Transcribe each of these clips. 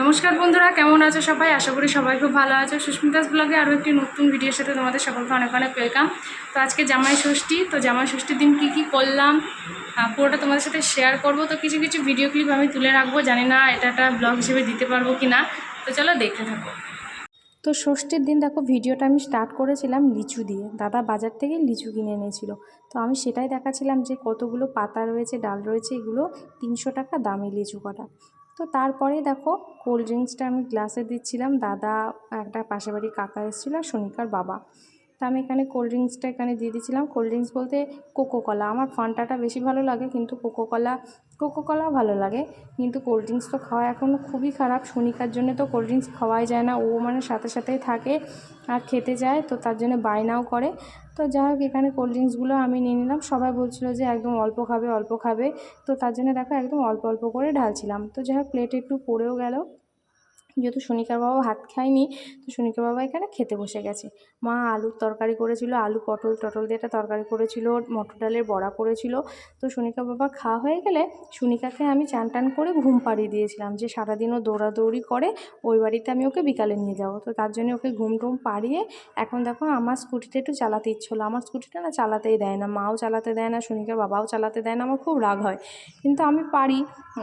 নমস্কার বন্ধুরা, কেমন আছো সবাই? আশা করি সবাই খুব ভালো আছো। সুস্মিতাস ব্লগে আরও একটি নতুন ভিডিওর সাথে তোমাদের সকলকে অনেক অনেক ওয়েলকাম তো আজকে জামাই ষষ্ঠী, তো জামাই ষষ্ঠীর দিন কী কী করলাম পুরোটা তোমাদের সাথে শেয়ার করব। তো কিছু কিছু ভিডিও ক্লিপ আমি তুলে রাখব, জানি না এটা একটা ব্লগ হিসেবে দিতে পারব কি না তো চলো দেখতে থাকো। তো ষষ্ঠীর দিন দেখো ভিডিওটা আমি স্টার্ট করেছিলাম লিচু দিয়ে। দাদা বাজার থেকে লিচু কিনে এনেছিল। তো আমি সেটাই দেখাচ্ছিলাম যে কতগুলো পাতা রয়েছে, ডাল রয়েছে, এগুলো তিনশো টাকা দামে লিচু কটা। তো তারপরে দেখো কোল্ড ড্রিঙ্কসটা আমি গ্লাসে দিচ্ছিলাম। দাদা, একটা পাশে বাড়ির কাকা এসেছিল আর সোনিকার বাবা। তো আমি এখানে কোল্ড ড্রিঙ্কসটা এখানে দিয়ে দিয়েছিলাম কোল্ড ড্রিঙ্কস বলতে কোকো কলা আমার ফান্টাটা বেশি ভালো লাগে, কিন্তু কোকো কলা কোকো কলাও ভালো লাগে। কিন্তু কোল্ড ড্রিঙ্কস তো খাওয়া এখন খুবই খারাপ। সোনিকার জন্য তো কোল্ড ড্রিঙ্কস খাওয়াই যায় না। ও মানে সাথে সাথেই থাকে আর খেতে যায়, তো তার জন্য বায়নাও করে। তো যাই হোক, এখানে কোল্ড ড্রিঙ্কসগুলো আমি নিয়ে নিলাম। সবাই বলছিল যে একদম অল্প খাবে অল্প খাবে। তো তার জন্য দেখো একদম অল্প অল্প করে ঢালছিলাম। তো যাই হোক প্লেটে একটু পড়েও গেল। যেহেতু সোনিকার বাবা ভাত খায়নি, তো সোনিকার বাবা এখানে খেতে বসে গেছে। মা আলুর তরকারি করেছিল, আলু পটল টটল দিয়ে একটা তরকারি করেছিল, মটর ডালের বড়া করেছিল। তো সোনিকা বাবা খাওয়া হয়ে গেলে সোনিকাকে আমি চান টান করে ঘুম পাড়িয়ে দিয়েছিলাম যে সারাদিনও দৌড়াদৌড়ি করে ওই বাড়িতে আমি ওকে বিকালে নিয়ে যাব। তো তার জন্য ওকে ঘুম টুম পাড়িয়ে এখন দেখো আমার স্কুটিটা একটু চালাতে ইচ্ছে হলো। আমার স্কুটিটা না চালাতেই দেয় না, মাও চালাতে দেয় না সোনিকার বাবাও চালাতে দেয় না, আমার খুব রাগ হয়। কিন্তু আমি পারি,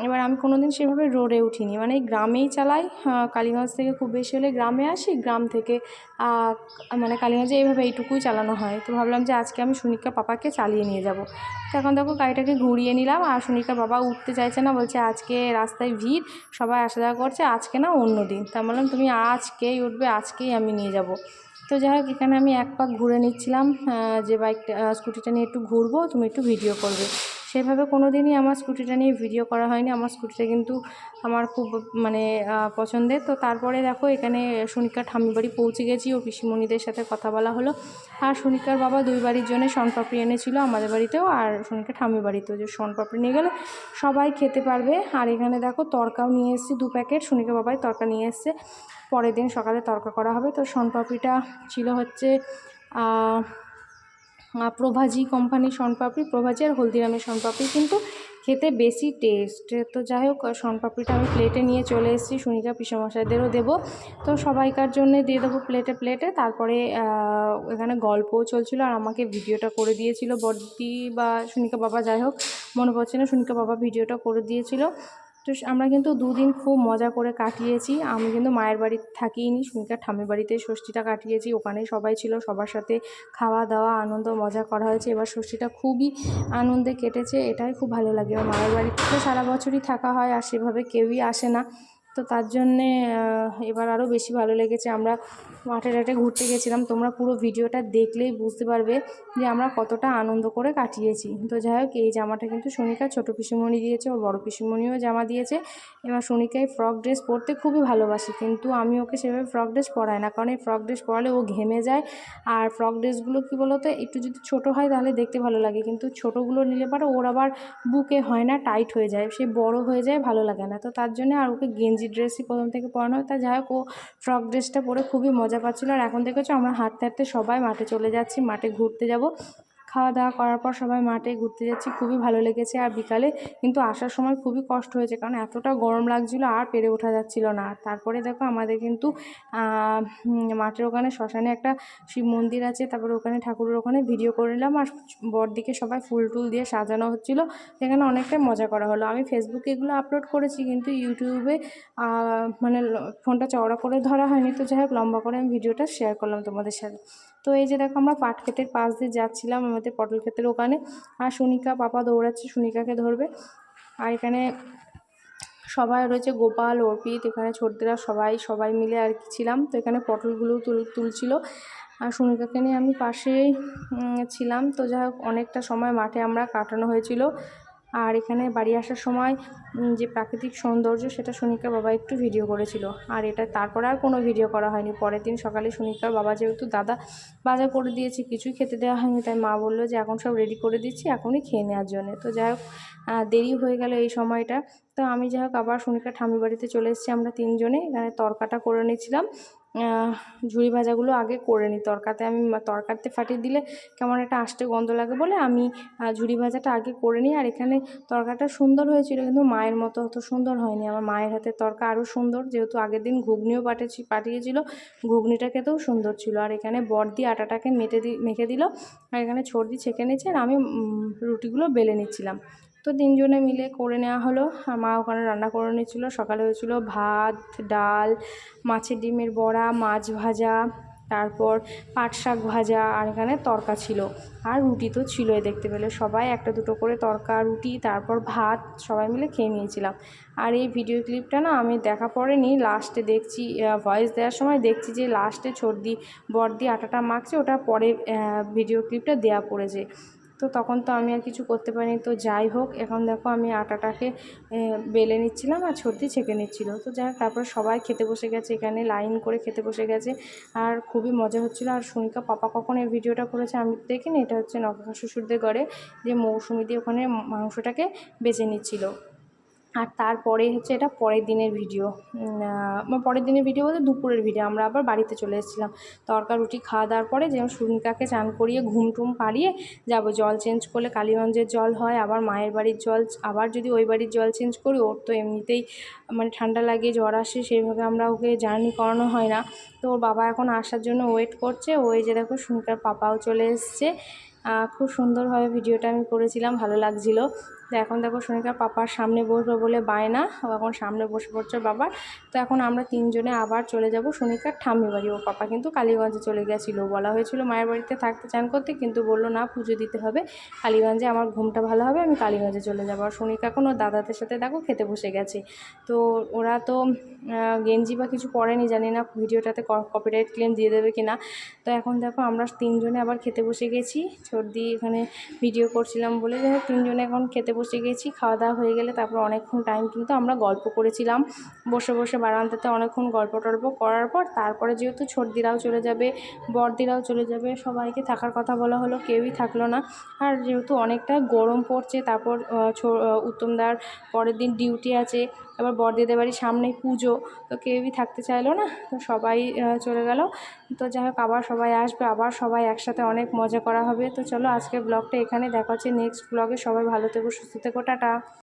এবার আমি কোনো দিন সেভাবে রোডে উঠিনি। মানে গ্রামেই চালাই কালীগঞ্জ থেকে খুব বেশি হলে গ্রামে আসি, গ্রাম থেকে মানে কালীগঞ্জে এইভাবে এইটুকুই চালানো হয়। তো ভাবলাম যে আজকে আমি সুনিকা পাপাকে চালিয়ে নিয়ে যাব। তো এখন দেখো গাড়িটাকে ঘুরিয়ে নিলাম আর সুনিকা বাবা উঠতে চাইছে না, বলছে আজকে রাস্তায় ভিড়, সবাই আসা যাওয়া করছে, আজকে না অন্য দিন। তা বললাম, তুমি আজকেই উঠবে, আজকেই আমি নিয়ে যাব। তো যাই হোক, এখানে আমি এক পাক ঘুরে নিচ্ছিলাম যে বাইকটা স্কুটিটা নিয়ে একটু ঘুরবো, তুমি একটু ভিডিও করবে। সেভাবে কোনো দিনই আমার স্কুটিটা নিয়ে ভিডিও করা হয়নি। আমার স্কুটিটা কিন্তু আমার খুব মানে পছন্দের। তো তারপরে দেখো, এখানে সোনিকার ঠাম্মি বাড়ি পৌঁছে গেছি। ও পিসিমণিদের সাথে কথা বলা হলো। আর সোনিকার বাবা দুই বাড়ির জন্য শনপাপড়ি এনেছিল আমাদের বাড়িতেও। আর সোনিকার ঠাম্মি বাড়িতেও যে শনপাপড়ি নিয়ে গেলে, সবাই খেতে পারবে। আর এখানে দেখো, তরকাও নিয়ে এসেছি, দু প্যাকেট। সোনিকা বাবাই তরকা নিয়ে এসছে। পরের দিন সকালে তরকা করা হবে। তো শনপাপড়িটা ছিল হচ্ছে প্রভাজি কোম্পানির শনপাপড়ি, প্রভাজি আর হলদিরামের শনপাপড়ি কিন্তু খেতে বেশি টেস্ট তো যাই হোক শনপাপড়িটা আমি প্লেটে নিয়ে চলে এসেছি সুনিকা পিসমশাইদেরও দেবো। তো সবাইকার জন্য দিয়ে দেবো প্লেটে প্লেটে তারপরে এখানে গল্পও চলছিল আর আমাকে ভিডিওটা করে দিয়েছিল বড়দি বা সুনিকা বাবা, যাই হোক, মনে পড়ছে না সুনিকা বাবা ভিডিওটা করে দিয়েছিল। তো আমরা কিন্তু দুদিন খুব মজা করে কাটিয়েছি। আমি কিন্তু মায়ের বাড়িতে থাকিনি সুমিকার ঠামের বাড়িতে ষষ্ঠীটা কাটিয়েছি। ওখানে সবাই ছিল, সবার সাথে খাওয়া দাওয়া, আনন্দ, মজা করা হয়েছে। এবার ষষ্ঠীটা খুবই আনন্দে কেটেছে, এটাই খুব ভালো লাগে। মায়ের বাড়িতে সারা বছরই থাকা হয়, আর সেভাবে কেউই আসে না। তো তার জন্যে এবার আরও বেশি ভালো লেগেছে। আমরা মাঠে টাটে ঘুরতে গেছিলাম, তোমরা পুরো ভিডিওটা দেখলেই বুঝতে পারবে যে আমরা কতটা আনন্দ করে কাটিয়েছি। তো যাই হোক, এই জামাটা কিন্তু সোনিকা ছোটো পিসুমণি দিয়েছে, ওর বড় পিসুমণিও জামা দিয়েছে। এবার সোনিকাই ফ্রক ড্রেস পরতে খুবই ভালোবাসে, কিন্তু আমি ওকে সেভাবে ফ্রক ড্রেস পরাই না, কারণ এই ফ্রক ড্রেস পরালে ও ঘেমে যায়। আর ফ্রক ড্রেসগুলো কী বলতো, একটু যদি ছোট হয় তাহলে দেখতে ভালো লাগে, কিন্তু ছোটোগুলো নিলে পরে ওর আবার বুকে হয় না, টাইট হয়ে যায়, সে বড় হয়ে যায়, ভালো লাগে না। তো তার জন্য আর ওকে গেঞ্জি ড্রেসই প্রথম থেকে পরানো হয় তা যাই হোক, ও ফ্রক ড্রেসটা পরে খুবই মজা পাচ্ছিলো। আর এখন দেখেছ, আমরা হাঁটতে হাঁটতে সবাই মাঠে চলে যাচ্ছি, মাঠে ঘুরতে যাব। খাওয়া দাওয়া করার পর সবাই মাঠে ঘুরতে যাচ্ছি, খুবই ভালো লেগেছে। আর বিকালে কিন্তু আসার সময় খুবই কষ্ট হয়েছে, কারণ এতটা গরম লাগছিল আর পেরে ওঠা যাচ্ছিল না। তারপরে দেখো আমাদের কিন্তু মাঠের ওখানে শ্মশানে একটা শিব মন্দির আছে, তারপরে ওখানে ঠাকুরের ওখানে ভিডিও করে নিলাম আর বরদিকে সবাই ফুল টুল দিয়ে সাজানো হচ্ছিল, সেখানে অনেকটাই মজা করা হলো। আমি ফেসবুকে এগুলো আপলোড করেছি, কিন্তু ইউটিউবে মানে ফোনটা চওড়া করে ধরা হয়নি। তো যাই হোক, লম্বা করে আমি ভিডিওটা শেয়ার করলাম তোমাদের সাথে। তো এই যে দেখো আমরা পাট ক্ষেতের পাশ দিয়ে যাচ্ছিলাম আমাদের পটল ক্ষেতের ওখানে। আর সুনিকা পাপা দৌড়াচ্ছে, সুনিকাকে ধরবে। আর এখানে সবাই রয়েছে, গোপাল, অর্পিত, এখানে ছোটদেরা সবাই সবাই মিলে আর কি ছিলাম। তো এখানে পটলগুলো তুল, তুলছিল। আর সুনিকাকে নিয়ে আমি পাশেই ছিলাম। তো যাই হোক, অনেকটা সময় মাঠে আমরা কাটানো হয়েছিল। আর এখানে বাড়ি আসার সময় যে প্রাকৃতিক সৌন্দর্য সেটা সুনিকার বাবা একটু ভিডিও করেছিল। আর এটা তারপরে আর কোনো ভিডিও করা হয়নি। পরের দিন সকালে সুনিকার বাবা যেহেতু দাদা বাজার করে দিয়েছে, কিছুই খেতে দেওয়া হয়নি, তাই মা বলল যে এখন সব রেডি করে দিচ্ছি, এখনই খেয়ে নেওয়ার জন্য। তো যাই হোক দেরি হয়ে গেল এই সময়টা। তো আমি যাই হোক আবার সুনিকা ঠামি বাড়িতে চলে এসেছি আমরা তিনজনে। এখানে তরকাটা করে নিয়েছিলাম। ঝুড়ি ভাজাগুলো আগে করে নিই। তরকাতে আমি তরকারিতে ফাটিয়ে দিলে কেমন একটা আষ্টে গন্ধ লাগে বলে আমি ঝুড়ি ভাজাটা আগে করে নিই। আর এখানে তরকাটা সুন্দর হয়েছিল, কিন্তু মায়ের মতো অত সুন্দর হয়নি। আমার মায়ের হাতে তরকা আরও সুন্দর, যেহেতু আগের দিন ঘুগনিও পাঠিয়েছি, পাঠিয়েছিল, ঘুগনিটা খেতেও সুন্দর ছিল। আর এখানে বর্দি আটাটাকে মেটে দি, মেখে দিল, আর এখানে ছর্দি ছেঁকে নিচ্ছে আর আমি রুটিগুলো বেলে নিচ্ছিলাম। তো তিনজনে মিলে করে নেওয়া হলো। আর মা ওখানে রান্না করে নিচ্ছিলো সকালে হয়েছিল ভাত, ডাল, মাছের ডিমের বড়া, মাছ ভাজা, তারপর পাট শাক ভাজা, আর এখানে তরকা ছিল। আর রুটি তো ছিলই, দেখতে পেলে সবাই। একটা দুটো করে তরকা, রুটি, তারপর ভাত সবাই মিলে খেয়ে নিয়েছিলাম। আর এই ভিডিও ক্লিপটা না আমি দেখা পড়েনি। লাস্টে দেখছি ভয়েস দেওয়ার সময় দেখছি যে লাস্টে ছর্দি, বর্দি আটাটা মাখছে। ওটা পরে ভিডিও ক্লিপটা দেওয়া পড়েছে। তো তখন তো আমি আর কিছু করতে পারিনি। তো যাই হোক, এখন দেখো আমি আটাটাকে বেলে নিচ্ছিলাম আর ছর্দি ছেঁকে নিচ্ছিল। তো যাই হোক, তারপরে সবাই খেতে বসে গেছে এখানে, লাইন করে খেতে বসে গেছে। আর খুবই মজা হচ্ছিল। আর সুনিকা পাপা কখন এই ভিডিওটা করেছে আমি দেখিনি। এটা হচ্ছে নবকা শ্বশুরদের ঘরে যে মৌসুমি দিয়ে ওখানে মাংসটাকে বেছে নিচ্ছিল। আর তারপরে হচ্ছে এটা পরের দিনের ভিডিও পরের দিনের ভিডিও বলতে দুপুরের ভিডিও আমরা আবার বাড়িতে চলে এসেছিলাম। তরকা, রুটি, খাওয়া দাওয়ার পরে যেমন সুনিকাকে চান করিয়ে ঘুম টুম পাড়িয়ে যাব। জল চেঞ্জ করলে কালীগঞ্জের জল হয়, আবার মায়ের বাড়ির জল আবার যদি ওই বাড়ির জল চেঞ্জ করি, ওর তো এমনিতেই মানে ঠান্ডা লাগে, জ্বর আসে, সেইভাবে আমরা ওকে জার্নি করানো হয় না। তো ওর বাবা এখন আসার জন্য ওয়েট করছে। ওই যে দেখো সুনিকার পাপাও চলে এসছে। খুব সুন্দরভাবে ভিডিওটা আমি করেছিলাম, ভালো লাগছিল। তো এখন দেখো সোনিকা পাপার সামনে বসবে বলে বায় না ও এখন সামনে বসে পড়ছে বাবার। তো এখন আমরা তিনজনে আবার চলে যাব সোনিকার ঠাম্মি বাড়ি। ও পাপা কিন্তু কালীগঞ্জে চলে গেছিল। বলা হয়েছিল মায়ের বাড়িতে থাকতে চান করতে, কিন্তু বলল, না, পুজো দিতে হবে। কালীগঞ্জে আমার ঘুমটা ভালো হবে, আমি কালীগঞ্জে চলে যাব। আর সোনিকা এখন ওর দাদাদের সাথে দেখো খেতে বসে গেছে। তো ওরা তো গেঞ্জি বা কিছু পরেনি, জানি না ভিডিওটাতে কপিরাইট ক্লেম দিয়ে দেবে কিনা। তো এখন দেখো আমরা তিনজনে আবার খেতে বসে গেছি। সর্দি এখানে ভিডিও করছিলাম বলে। হোক, তিনজনে এখন খেতে বসে গেছি। খাওয়া দাওয়া হয়ে গেলে তারপর অনেকক্ষণ টাইম কিন্তু আমরা গল্প করেছিলাম। বসে বসে বারান্দাতে অনেকক্ষণ গল্প টল্প করার পর তারপরে যেহেতু ছর্দিরাও চলে যাবে বর্দিরাও চলে যাবে, সবাইকে থাকার কথা বলা হলো, কেউই থাকল না। আর যেহেতু অনেকটা গরম পড়ছে, তারপর উত্তমদার পরের দিন ডিউটি আছে। এবার বর্দিদের বাড়ির সামনে পুজো। তো কেউই থাকতে চাইলো না, তো সবাই চলে গেল। তো যাই হোক, আবার সবাই আসবে, আবার সবাই একসাথে অনেক মজা করা হবে। তো চলো আজকে ব্লগটা এখানে দেখা হচ্ছে। নেক্সট ব্লগে সবাই ভালো থেকো, সুস্থ থেকো, টাটা।